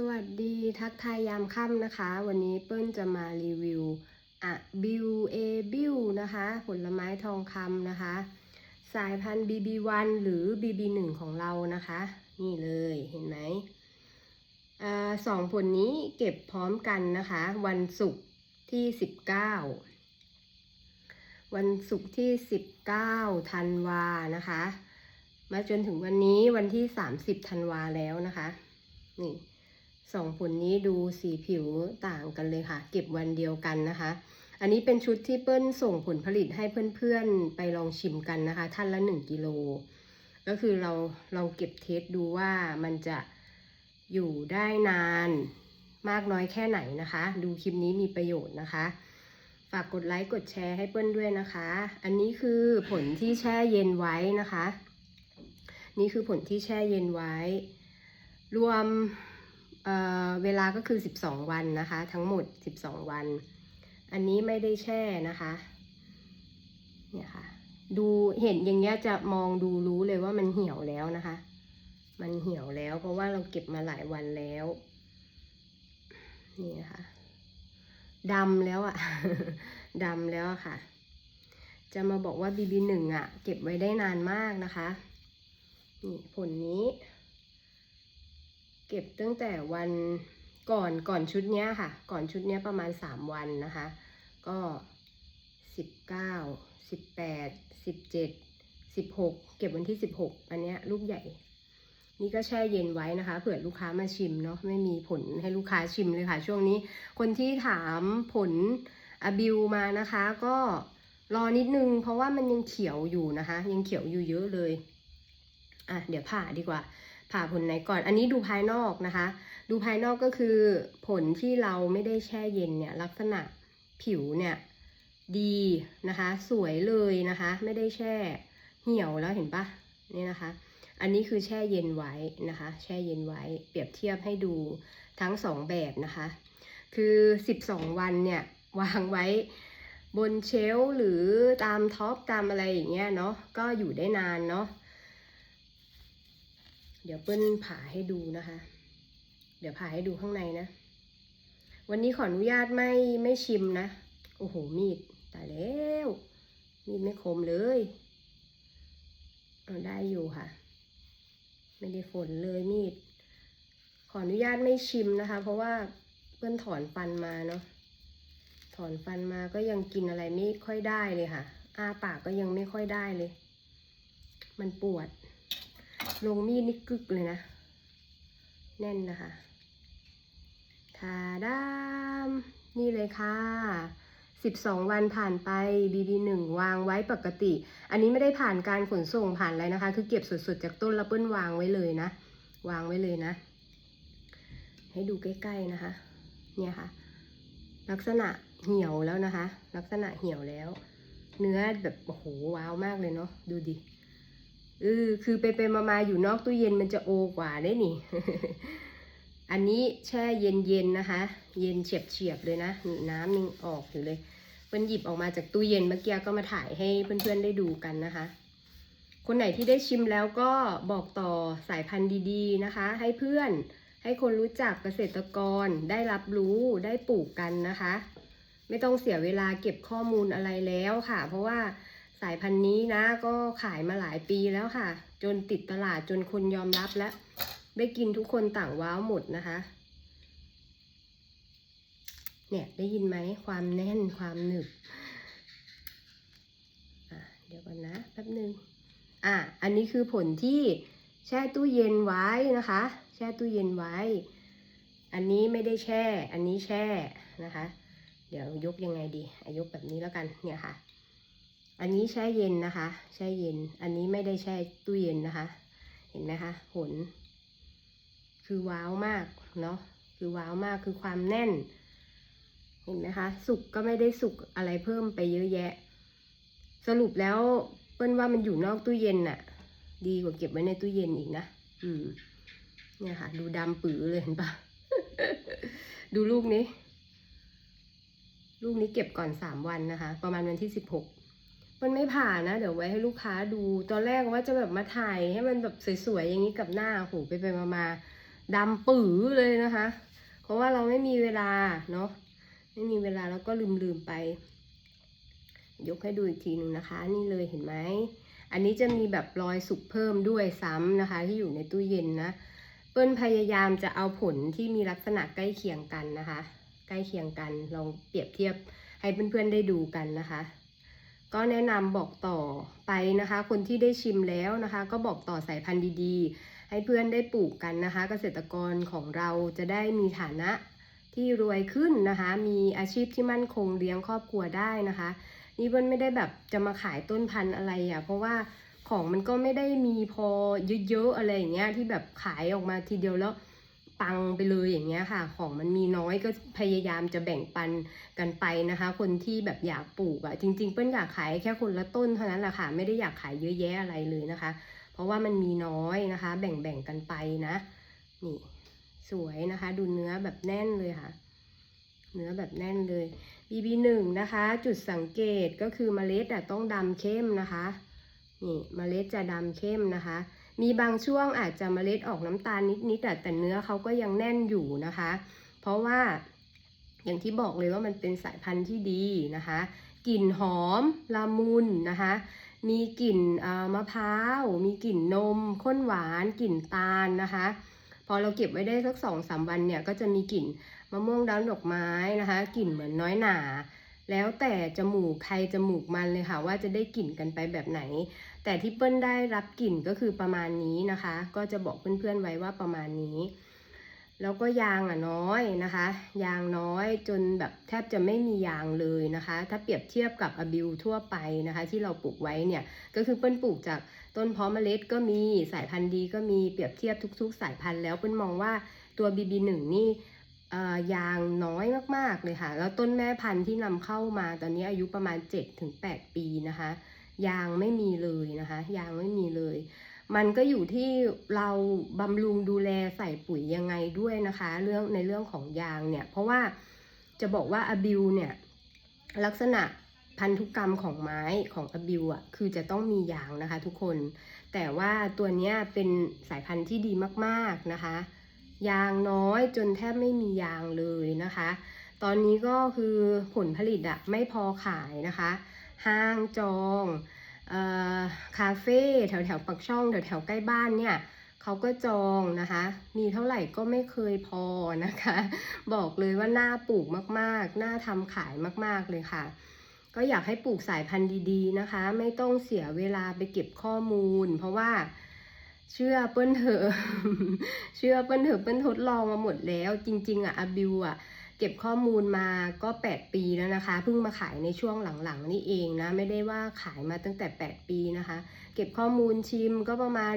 สวัสดีทักทายยามค่ำนะคะ วันนี้เปิ้ลจะมารีวิวอะบิวเอบิวนะคะ ผลไม้ทองคำนะคะ สายพันธุ์ BB1 หรือ BB1 ของเรานะคะ นี่เลยเห็นไหมอ่าสองผลนี้เก็บพร้อมกันนะคะ วันศุกร์ที่ 19 วันศุกร์ที่ 19ธันวานะคะ มาจนถึงวันนี้วันที่ 30ธันวาแล้วนะคะ นี่ สองผลนี้ดูสีผิวต่างกันเลยค่ะ เก็บวันเดียวกันนะคะ อันนี้เป็นชุดที่เปิ้ลส่งผลผลิตให้เพื่อนๆไปลองชิมกันนะคะ ท่านละหนึ่งกิโล ก็คือเราเราเก็บเทสดูว่ามันจะอยู่ได้นานมากน้อยแค่ไหนนะคะ ดูคลิปนี้มีประโยชน์นะคะ ฝากกดไลค์กดแชร์ให้เปิ้ลด้วยนะคะ อันนี้คือผลที่แช่เย็นไว้นะคะ นี่คือผลที่แช่เย็นไว้ รวม เเวลาก็คือ 12 วันนะคะ ทั้งหมด 12 วัน อันนี้ไม่ได้แช่นะคะเนี่ยค่ะ ดูเห็นอย่างเงี้ยจะมองดูรู้เลยว่ามันเหี่ยวแล้วนะคะ มันเหี่ยวแล้ว เพราะว่าเราเก็บมาหลายวันแล้วนี่นะคะดำแล้วอะ่ะดำแล้วค่ะ จะมาบอกว่า BB1 อะ เก็บไว้ได้นานมากนะคะ นี่ผลนี้ เก็บตั้งแต่วันก่อนก่อนชุดเนี้ยค่ะ ก่อนชุดเนี้ยประมาณสามวันนะคะ ก็สิบเก้าสิบแปดสิบเจ็ดสิบหกเก็บวันที่สิบหกอันเนี้ยลูกใหญ่ นี่ก็แช่เย็นไว้นะคะ เผื่อลูกค้ามาชิมเนาะไม่มีผลให้ลูกค้าชิมเลยค่ะ ช่วงนี้คนที่ถามผลอบิวมานะคะ ก็รอนิดนึง เพราะว่ามันยังเขียวอยู่นะคะ ยังเขียวอยู่เยอะเลย อะ เดี๋ยวผ่าดีกว่า ผ่าผลไหนก่อน อันนี้ดูภายนอกนะคะ ดูภายนอกก็คือผลที่เราไม่ได้แช่เย็นเนี่ยลักษณะผิวเนี่ยดีนะคะ สวยเลยนะคะ ไม่ได้แช่เหี่ยวแล้วเห็นปะนี่นะคะ อันนี้คือแช่เย็นไว้นะคะ แช่เย็นไว้เปรียบเทียบให้ดูทั้งสองแบบนะคะ คือ 12 วันเนี่ยวางไว้บนเชลฟ์หรือตามท็อปตามอะไรอย่างเงี้ยเนาะก็อยู่ได้นานเนาะ เดี๋ยวเปิ้ลผ่าให้ดูนะคะ เดี๋ยวผ่าให้ดูข้างในนะ วันนี้ขออนุญาตไม่ไม่ชิมนะ โอ้โห มีดตายแล้ว มีดไม่คมเลยเอาได้อยู่ค่ะ ไม่ได้ฝนเลยมีด ขออนุญาตไม่ชิมนะคะ เพราะว่าเพื่อนถอนฟันมาเนาะ ถอนฟันมาก็ยังกินอะไรไม่ค่อยได้เลยค่ะ อ้าปากก็ยังไม่ค่อยได้เลย มันปวด ลงมีดนี่กึกเลยนะ แน่นนะคะทาดามนี่เลยค่ะ 12 วันผ่านไป BB1 วางไว้ปกติ อันนี้ไม่ได้ผ่านการขนส่งผ่านอะไรนะคะ คือเก็บสดๆจากต้นแล้วเปิ้ลวางไว้เลยนะ วางไว้เลยนะ ให้ดูใกล้ๆนะคะ เนี่ยค่ะ ลักษณะเหี่ยวแล้วนะคะ ลักษณะเหี่ยวแล้ว เนื้อแบบโอ้โหว้าวมากเลยเนาะ ดูดิ เออคือไปไปมามาอยู่นอกตู้เย็นมันจะโอกว่าได้นี่ อันนี้แช่เย็นเย็นๆนะคะ เย็นเฉียบเฉียบๆเลยนะนี่น้ำยังออกอยู่เลยเปิ้ลหยิบออกมาจากตู้เย็นเมื่อกี้ก็มาถ่ายให้เพื่อนๆได้ดูกันนะคะ คนไหนที่ได้ชิมแล้วก็บอกต่อสายพันธุ์ดีๆนะคะ ให้เพื่อนให้คนรู้จักเกษตรกรได้รับรู้ได้ปลูกกันนะคะ ไม่ต้องเสียเวลาเก็บข้อมูลอะไรแล้วค่ะ เพราะว่า สายพันธุ์นี้นะก็ขายมาหลายปีแล้วค่ะ จนติดตลาดจนคนยอมรับแล้วได้กินทุกคนต่างว้าวหมดนะคะ เนี่ยได้ยินไหมความแน่นความหนึบอะเดี๋ยวก่อนนะแป๊บหนึ่งอะอันนี้คือผลที่แช่ตู้เย็นไว้นะคะ แช่ตู้เย็นไว้ อันนี้ไม่ได้แช่ อันนี้แช่นะคะ เดี๋ยวยกยังไงดีอายกแบบนี้แล้วกันเนี่ยค่ะ อันนี้แช่เย็นนะคะ แช่เย็น อันนี้ไม่ได้แช่ตู้เย็นนะคะ เห็นไหมคะผล คือว้าวมากเนาะคือว้าวมากคือความแน่น เห็นไหมคะ สุกก็ไม่ได้สุกอะไรเพิ่มไปเยอะแยะ สรุปแล้วเปิ้ลว่ามันอยู่นอกตู้เย็นน่ะ ดีกว่าเก็บไว้ในตู้เย็นอีกนะอืมเนี่ยค่ะ ดูดำปื๋อเลยเห็นปะดูลูกนี้ ลูกนี้เก็บก่อนสามวันนะคะ ประมาณวันที่สิบหก มันไม่ผ่านนะ เดี๋ยวไว้ให้ลูกค้าดู ตอนแรกว่าจะแบบมาถ่ายให้มันแบบสวยๆอย่างนี้กับหน้าโหไปไปมาๆดำปื๋อเลยนะคะ เพราะว่าเราไม่มีเวลาเนาะไม่มีเวลาแล้วก็ลืมๆไป ยกให้ดูอีกทีหนึ่งนะคะ นี่เลยเห็นไหมอันนี้จะมีแบบรอยสุกเพิ่มด้วยซ้ำนะคะ ที่อยู่ในตู้เย็นนะเปิ้ลพยายามจะเอาผลที่มีลักษณะใกล้เคียงกันนะคะ ใกล้เคียงกันลองเปรียบเทียบให้เพื่อนๆได้ดูกันนะคะ ก็แนะนำบอกต่อไปนะคะ คนที่ได้ชิมแล้วนะคะ ก็บอกต่อสายพันธุ์ดีๆ ให้เพื่อนได้ปลูกกันนะคะ เกษตรกรของเราจะได้มีฐานะที่รวยขึ้นนะคะ มีอาชีพที่มั่นคงเลี้ยงครอบครัวได้นะคะ นี่เปิ้ลไม่ได้แบบจะมาขายต้นพันธุ์อะไรอะ่ะ เพราะว่าของมันก็ไม่ได้มีพอเยอะๆอะไรอย่างเงี้ยที่แบบขายออกมาทีเดียวแล้ว ปังไปเลยอย่างเงี้ยค่ะ ของมันมีน้อยก็พยายามจะแบ่งปันกันไปนะคะ คนที่แบบอยากปลูกอะ่ะจริง ๆ เปิ้ลอยากขายแค่คนละต้นเท่านั้นแหละค่ะไม่ได้อยากขายเยอะแยะอะไรเลยนะคะ เพราะว่ามันมีน้อยนะคะ แบ่งๆกันไปนะ นี่สวยนะคะ ดูเนื้อแบบแน่นเลยค่ะ เนื้อแบบแน่นเลย BB หนึ่งนะคะ จุดสังเกตก็คือเมล็ดอะต้องดำเข้มนะคะ นี่เมล็ดจะดำเข้มนะคะ มีบางช่วงอาจจะเมล็ดออกน้ำตาลนิดๆแต่เนื้อเขาก็ยังแน่นอยู่นะคะ เพราะว่าอย่างที่บอกเลยว่ามันเป็นสายพันธุ์ที่ดีนะคะ กลิ่นหอมละมุนนะคะ มีกลิ่นมะพร้าว มีกลิ่นนมข้นหวาน กลิ่นตาลนะคะ พอเราเก็บไว้ได้สักสองสามวันเนี่ยก็จะมีกลิ่นมะม่วงดาวดอกไม้นะคะ กลิ่นเหมือนน้อยหนา แล้วแต่จมูกใครจมูกมันเลยค่ะว่าจะได้กลิ่นกันไปแบบไหน แต่ที่เปิ้ลได้รับกลิ่นก็คือประมาณนี้นะคะ ก็จะบอกเพื่อนๆไว้ว่าประมาณนี้ แล้วก็ยางอะน้อยนะคะ ยางน้อยจนแบบแทบจะไม่มียางเลยนะคะ ถ้าเปรียบเทียบกับอบิวทั่วไปนะคะ ที่เราปลูกไว้เนี่ยก็คือเปิ้ลปลูกจากต้นเพาะเมล็ดก็มีสายพันธุ์ดีก็มีเปรียบเทียบทุก ๆ สายพันธุ์แล้วเปิ้ลมองว่าตัว BB1 นี่เอ่ ยางน้อยมากๆเลยค่ะ แล้วต้นแม่พันธุ์ที่นำเข้ามาตอนนี้อายุประมาณ 7-8 ปีนะคะ ยางไม่มีเลยนะคะ ยางไม่มีเลย มันก็อยู่ที่เราบำรุงดูแลใส่ปุ๋ยยังไงด้วยนะคะ เรื่องในเรื่องของยางเนี่ย เพราะว่าจะบอกว่าอบิวเนี่ย ลักษณะพันธุกรรมของไม้ของอบิวอะคือจะต้องมียางนะคะทุกคน แต่ว่าตัวนี้เป็นสายพันธุ์ที่ดีมากๆนะคะ ยางน้อยจนแทบไม่มียางเลยนะคะ ตอนนี้ก็คือผลผลิตอะไม่พอขายนะคะ ห้างจองเอ่อคาเฟ่แถวแถวปักช่องแถวแถวใกล้บ้านเนี่ยเขาก็จองนะคะ มีเท่าไหร่ก็ไม่เคยพอนะคะ บอกเลยว่าน่าปลูกมากๆน่าทำขายมากๆเลยค่ะ ก็อยากให้ปลูกสายพันธุ์ดีๆนะคะ ไม่ต้องเสียเวลาไปเก็บข้อมูล เพราะว่า เชื่อเปิ้ลเถอะเชื่อเปิ้ลเถอะเปิ้ลทดลองมาหมดแล้ว จริง ๆ อะอาบิวอะเก็บข้อมูลมาก็ 8 ปีแล้วนะคะเพิ่งมาขายในช่วงหลังๆนี่เองนะไม่ได้ว่าขายมาตั้งแต่ 8 ปีนะคะ เก็บข้อมูลชิมก็ประมาณ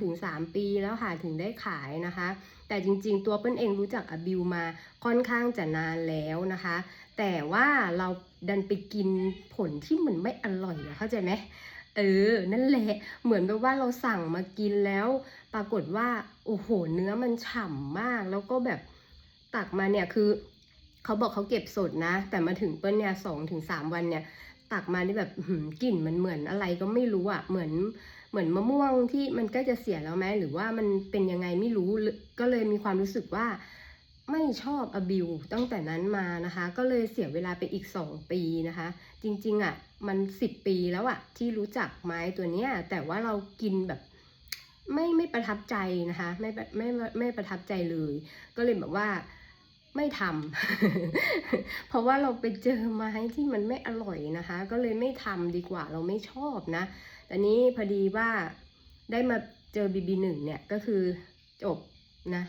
2-3 ปีแล้วค่ะถึงได้ขายนะคะ แต่จริงๆ ตัวเปิ้ลเองรู้จักอบิวมาค่อนข้างจะนานแล้วนะคะ แต่ว่าเราดันไปกินผลที่เหมือนไม่อร่อยเข้าใจไหม เออ นั่นแหละ เหมือนแบบว่าเราสั่งมากินแล้ว ปรากฏว่า โอ้โห เนื้อมันฉ่ำมาก แล้วก็แบบตักมาเนี่ยคือเขาบอกเขาเก็บสดนะ แต่มาถึงเปิ้ลเนี่ยสองถึงสามวันเนี่ย ตักมานี่แบบกลิ่นมันเหมือนอะไรก็ไม่รู้อะเหมือนเหมือนมะม่วงที่มันใกล้จะเสียแล้วไหมหรือว่ามันเป็นยังไงไม่รู้ก็เลยมีความรู้สึกว่า ไม่ชอบอบิวตั้งแต่นั้นมานะคะ ก็เลยเสียเวลาไปอีก 2 ปีนะคะ จริงๆอะ่ะมัน 10 ปีแล้วอะ่ะที่รู้จักไม้ตัวเนี้ยแต่ว่าเรากินแบบไม่ไม่ประทับใจนะคะไม่ไม่ไม่ประทับใจเลย ก็เลยแบบว่าไม่ทำ เพราะว่าเราไปเจอไม้ที่มันไม่อร่อยนะคะ ก็เลยไม่ทำดีกว่าเราไม่ชอบนะแต่นี้พอดีว่าได้มาเจอ BB1 เนี่ยก็คือจบนะ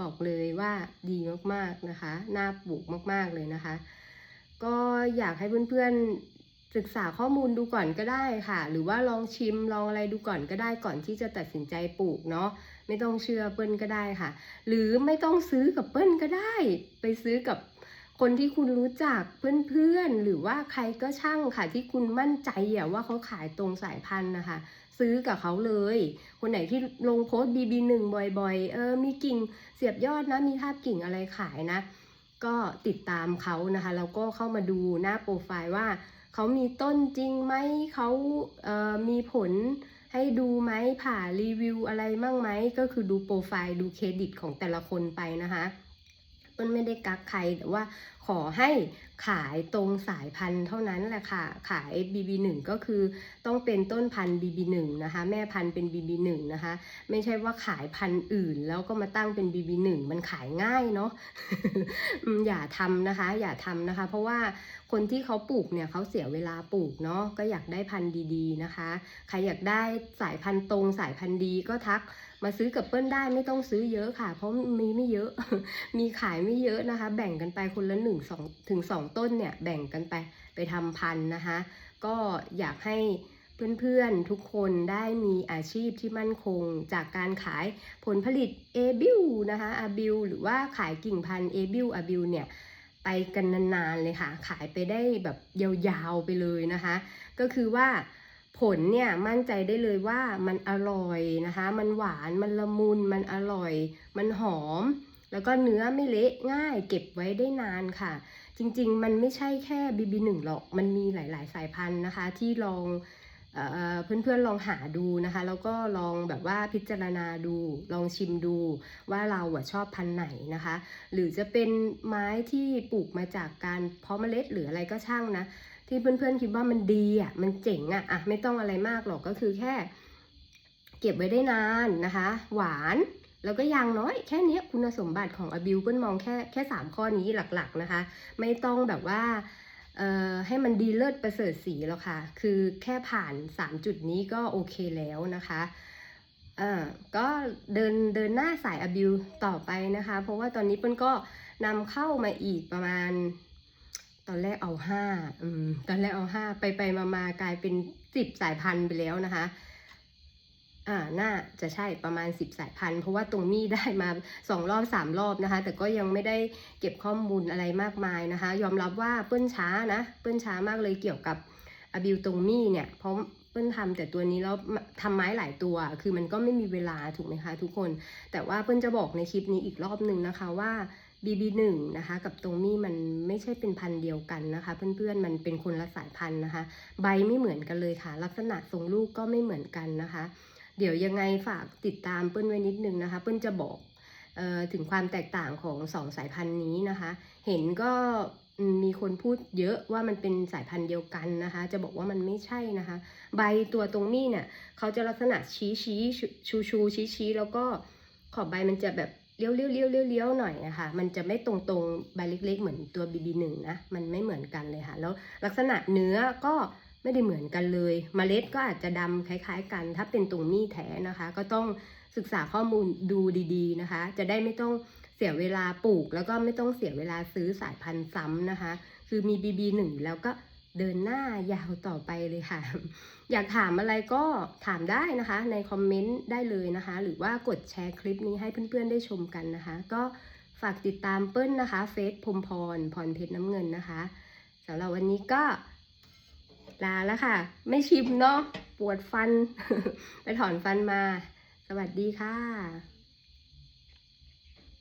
บอกเลยว่าดีมากๆนะคะ น่าปลูกมากๆเลยนะคะ ก็อยากให้เพื่อนๆศึกษาข้อมูลดูก่อนก็ได้ค่ะ หรือว่าลองชิมลองอะไรดูก่อนก็ได้ก่อนที่จะตัดสินใจปลูกเนาะไม่ต้องเชื่อเปิ้ลก็ได้ค่ะ หรือไม่ต้องซื้อกับเปิ้ลก็ได้ ไปซื้อกับคนที่คุณรู้จักเพื่อนๆ หรือว่าใครก็ช่างค่ะที่คุณมั่นใจอะว่าเขาขายตรงสายพันธุ์นะคะ ซื้อกับเขาเลย คนไหนที่ลงโพสต์ BB1 บ่อยๆ เออ มีกิ่งเสียบยอดนะ มีทาบกิ่งอะไรขายนะ ก็ติดตามเขานะคะ แล้วก็เข้ามาดูหน้าโปรไฟล์ว่าเขามีต้นจริงไหมเขาเอ่อมีผลให้ดูไหมผ่ารีวิวอะไรมั่งไหม ก็คือดูโปรไฟล์ดูเครดิตของแต่ละคนไปนะคะ เปิ้ลไม่ได้กักใครแต่ว่าขอให้ขายตรงสายพันธุ์เท่านั้นแหละค่ะ ขาย BB1 ก็คือต้องเป็นต้นพันธุ์ BB1 นะคะ แม่พันธุ์เป็น BB1 นะคะ ไม่ใช่ว่าขายพันธุ์อื่น แล้วก็มาตั้งเป็น BB1 มันขายง่ายเนาะอืมอย่าทำนะคะ อย่าทำนะคะ เพราะว่าคนที่เขาปลูกเนี่ยเขาเสียเวลาปลูกเนาะก็อยากได้พันธุ์ดีๆนะคะ ใครอยากได้สายพันธุ์ตรงสายพันธุ์ดีก็ทัก มาซื้อกับเปิ้ลได้ไม่ต้องซื้อเยอะค่ะ เพราะมีไม่เยอะ มีขายไม่เยอะนะคะ แบ่งกันไปคนละหนึ่งสองถึงสองต้นเนี่ยแบ่งกันไปไปทำพันนะคะ ก็อยากให้เพื่อนๆ ทุกคนได้มีอาชีพที่มั่นคง จากการขายผลผลิต a b i l นะคะอาบิลหรือว่าขายกิ่งพันธุ์ a b i l อาบิลเนี่ยไปกันนานๆเลยค่ะ ขายไปได้แบบยาวๆไปเลยนะคะ ก็คือว่า ผลเนี่ยมั่นใจได้เลยว่ามันอร่อยนะคะ มันหวานมันละมุนมันอร่อย มันหอม แล้วก็เนื้อไม่เละง่าย เก็บไว้ได้นานค่ะ จริงๆ มันไม่ใช่แค่ BB1 หรอกมันมีหลาย ๆ สายพันธุ์นะคะ ที่ลองเออเพื่อนๆลองหาดูนะคะ แล้วก็ลองแบบว่าพิจารณาดู ลองชิมดูว่าเราอะชอบพันธุ์ไหนนะคะ หรือจะเป็นไม้ที่ปลูกมาจากการเพาะเมล็ดหรืออะไรก็ช่างนะ ที่เพื่อนๆคิดว่ามันดีอะมันเจ๋งอะอะไม่ต้องอะไรมากหรอกก็คือแค่ เก็บไว้ได้นานนะคะ หวานแล้วก็ยางน้อยแค่นี้คุณสมบัติของอบิวเปิ้ลมองแค่แค่สามข้อนี้หลักๆนะคะ ไม่ต้องแบบว่าให้มันดีเลิศประเสริฐสีหรอกค่ะ คือแค่ผ่านสามจุดนี้ก็โอเคแล้วนะคะอ่าก็เดินเดินหน้าสายอบิวต่อไปนะคะ เพราะว่าตอนนี้เปิ้ลก็นำเข้ามาอีกประมาณ ตอนแรกเอา ห้าอืมตอนแรกเอาห้าไปไปมามากลายเป็นสิบสายพันธุ์ไปแล้วนะคะ อ่า น่าจะใช่ประมาณสิบสายพันธุ์เพราะว่าตรงนี้ได้มาสองรอบสามรอบนะคะ แต่ก็ยังไม่ได้เก็บข้อมูลอะไรมากมายนะคะ ยอมรับว่าเปิ้ลช้านะ เปิ้ลช้ามากเลยเกี่ยวกับอบิวตรงมี่เนี่ย เพราะเปิ้ลทำแต่ตัวนี้แล้วทำไม้หลายตัว คือมันก็ไม่มีเวลาถูกไหมคะ ทุกคน แต่ว่าเปิ้ลจะบอกในคลิปนี้อีกรอบหนึ่งนะคะว่า BB1 นะคะ กับตรงมี่มันไม่ใช่เป็นพันธุ์เดียวกันนะคะ เพื่อนๆมันเป็นคนละสายพันธุ์นะคะ ใบไม่เหมือนกันเลยค่ะ ลักษณะทรงลูกก็ไม่เหมือนกันนะคะ เดี๋ยวยังไงฝากติดตามเปิ้ลไว้นิดนึงนะคะ เปิ้ลจะบอกออถึงความแตกต่างของสองสายพันธุ์นี้นะคะ เห็นก็มมีคนพูดเยอะว่ามันเป็นสายพันธุ์เดียวกันนะคะ จะบอกว่ามันไม่ใช่นะคะ ใบตัวตรงมี่เนี่ยเขาจะลักษณะชี้ชี้ชูชูชี้ชี้แล้วก็ขอบใบมันจะแบบ เลี้ยวเลี้ยวเลี้ยวเลี้ยวเลี้ยวหน่อยนะคะ มันจะไม่ตรงตรงๆใบเล็ก ๆ เหมือนตัว BB1 นะ มันไม่เหมือนกันเลยค่ะ แล้วลักษณะเนื้อก็ไม่ได้เหมือนกันเลยเมล็ดก็อาจจะดำคล้ายๆกัน ถ้าเป็นตรงมี่แท้นะคะ ก็ต้องศึกษาข้อมูลดูดีๆนะคะ จะได้ไม่ต้องเสียเวลาปลูก แล้วก็ไม่ต้องเสียเวลาซื้อสายพันธุ์ซ้ำนะคะ คือมี BB1 แล้วก็ เดินหน้ายาวต่อไปเลยค่ะ อยากถามอะไรก็ถามได้นะคะ ในคอมเมนต์ได้เลยนะคะ หรือว่ากดแชร์คลิปนี้ให้เพื่อนๆได้ชมกันนะคะ ก็ฝากติดตามเปิ้ลนะคะ เฟซพรมพร พรเพชรน้ำเงินนะคะสำหรับวันนี้ก็ลาแล้วค่ะ ไม่ชิมเนาะปวดฟัน ไปถอนฟันมา สวัสดีค่ะ